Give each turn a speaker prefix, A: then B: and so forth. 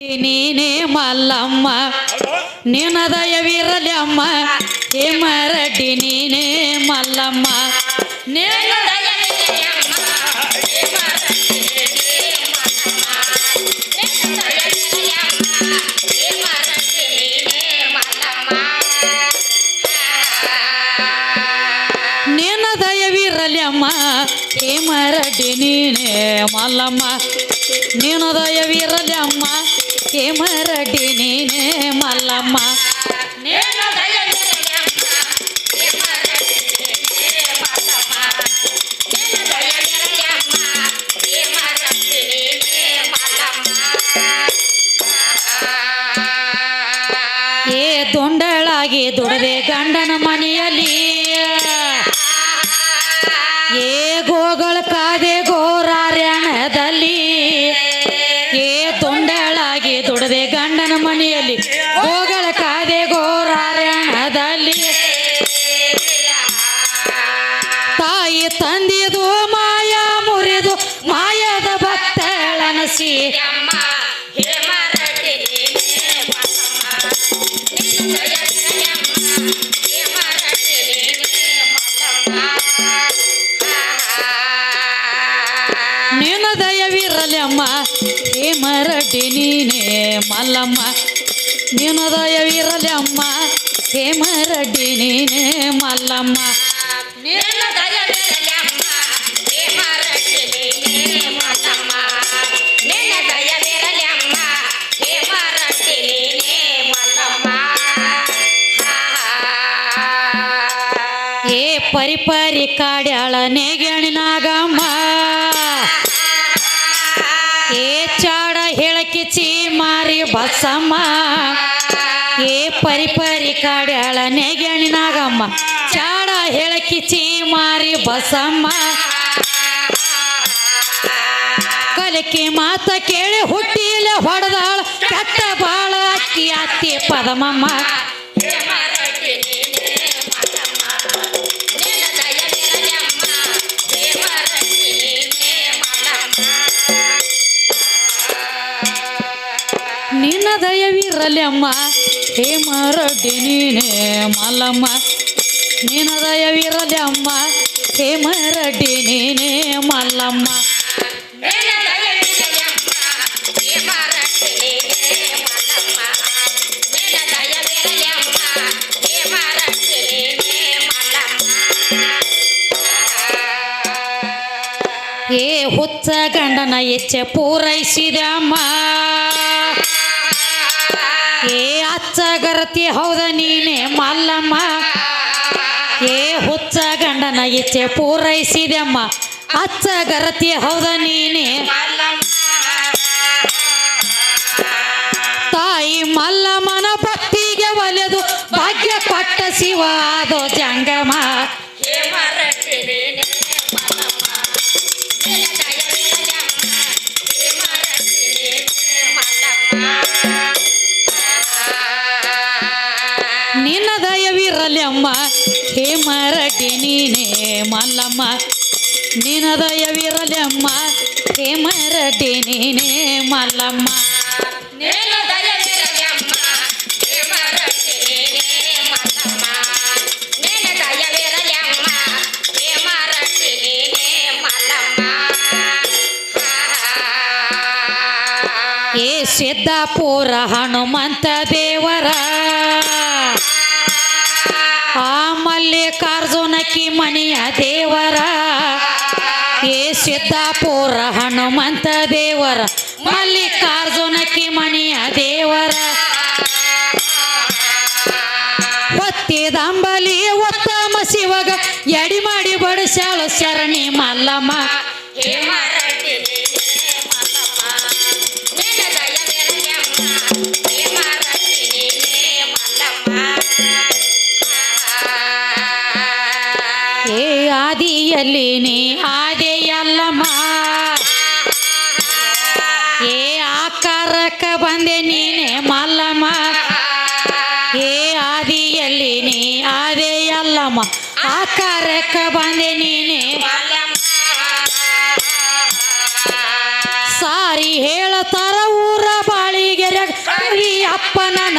A: ನೀನೇ ಮಲ್ಲಮ್ಮ ನಿನ್ನ ದಯವಿರಲಿ ಅಮ್ಮ ಹೇಮರಡ್ಡಿ ನೀನೇ ಮಲ್ಲಮ್ಮ. ನಿನ್ನ ನಿನ್ನ ದಯವಿರಲಿ ಅಮ್ಮ ಹೇಮರಡ್ಡಿ ನೀನೇ ಹೇಮರಡ್ಡಿ ನೀನೇ ಮಲ್ಲಮ್ಮ. ಏ ದೊಂಡಳಾಗಿ ದುಡದೆ ಗಂಡನ ಮನೆಯಲ್ಲಿ. ಏ ಗೋಗಳ ಕಾದೆ ಮನೆಯಲ್ಲಿ ಗೋಗಳ ಕಾದೆ ಗೋರಾರಣದಲ್ಲಿ. ತಾಯಿ ತಂದಿದು ಮಾಯ ಮುರಿದು ಮಾಯದ ಭಕ್ತಳನಸಿ ನಿನ್ನ ದಯವಿರಲಿ ಅಮ್ಮ. ಹೇಮರಡ್ಡಿ ನೀನೇ ಮಲ್ಲಮ್ಮ. ನಿನ್ನ ದಯವಿರಲಿ ಅಮ್ಮ ಮರಟಿ ನೀನೇ ಮಲ್ಲಮ್ಮ. ನಿನ್ನ ಏ ಪರಿ ಪರಿ ಕಾಡ್ಯಾಳ ಏ ಹೇಳಕ್ಕೆ ಚೀ ಮಾರಿ ಬಸಮ್ಮ. ಏ ಪರಿ ಪರಿ ಕಾಡ್ಯಾಳ ನೇಗಣಿನಾಗಮ್ಮ ಚಾಡ ಹೇಳ ಕಿಚಿ ಮಾರಿ ಬಸಮ್ಮ. ಕಲಿಕೆ ಮಾತ ಕೇಳಿ ಹುಟ್ಟಿಲ ಹೊಡೆದಾಳ. ಕೆಟ್ಟ ಬಾಳ ಅಕ್ಕಿ ಅತ್ತಿ ಪದಮಮ್ಮ. ನಿನ್ನ ದಯವಿರಲಿ ಅಮ್ಮ. ಹೇ ಹೇಮರಡ್ಡಿ ನೀನೇ ಮಲ್ಲಮ್ಮ. ನಿನ್ನ ದಯವಿರಲಿ ಅಮ್ಮ. ಹೇ ಹೇಮರಡ್ಡಿ ನೀನೇ ಮಲ್ಲಮ್ಮ. ಹೇ ಹುಚ್ಚ ಗಂಡನ ಎಚ್ಚೆ ಪೂರೈಸಿದೆ ಅಮ್ಮ. ಏ ಅಚ್ಚಗರತಿ ಹೌದ ನೀನೆ ಮಲ್ಲಮ್ಮ? ಏ ಹುಚ್ಚ ಗಂಡನ ಇಚ್ಛೆ ಪೂರೈಸಿದೆಮ್ಮ. ಅಚ್ಚ ಗರತಿ, ಹೌದ ನೀನೆ? ತಾಯಿ ಮಲ್ಲಮ್ಮನ ಭಕ್ತಿಗೆ ಒಲೆದು ಭಾಗ್ಯ ಪಟ್ಟ ಶಿವ ಅದು ಜಂಗಮ. ದಯವಿರಲಿ ಹೇ ಮರಡಿ ನೀನೇ ಮಲ್ಲಮ್ಮ ನಿನ್ನ ದಯವಿರಲಿ ಹೇ ಮರಡಿ ನೀನೇ ಮಲ್ಲಮ್ಮ. ಸಿದ್ದಾಪುರ ಹನುಮಂತ ದೇವರ ಮಲ್ಲಿಕಾರ್ಜುನಕಿ ಮನೆಯ ದೇವರ. ಏ ಸಿದ್ದಾಪುರ ಹನುಮಂತ ದೇವರ ಮಲ್ಲಿಕಾರ್ಜುನಕಿ ಮನೆಯ ದೇವರ. ಒತ್ತಿದಂಬಲಿ ಒತ್ತಮ ಶಿವಗ, ಎಡಿ ಮಾಡಿ ಬಡಿಸ್ಯಾಳು ಶರಣಿ ಮಲ್ಲಮ್ಮ. ಆದಿಯಲ್ಲಿ ನೀ ಆದೆಯಲ್ಲಮ್ಮ ಏ ಆಕಾರಕ್ಕ ಬಂದೆ ನೀನೆ ಮಲ್ಲಮ್ಮ. ಏ ಆದಿಯಲ್ಲಿ ನೀ ಆದೆಯಲ್ಲಮ್ಮ ಆಕಾರಕ್ಕ ಬಂದೆ ನೀನೆ ಸಾರಿ ಹೇಳತಾರ ಊರ ಬಾಳಿಗೆರೆ. ಅಪ್ಪ ನನ್ನ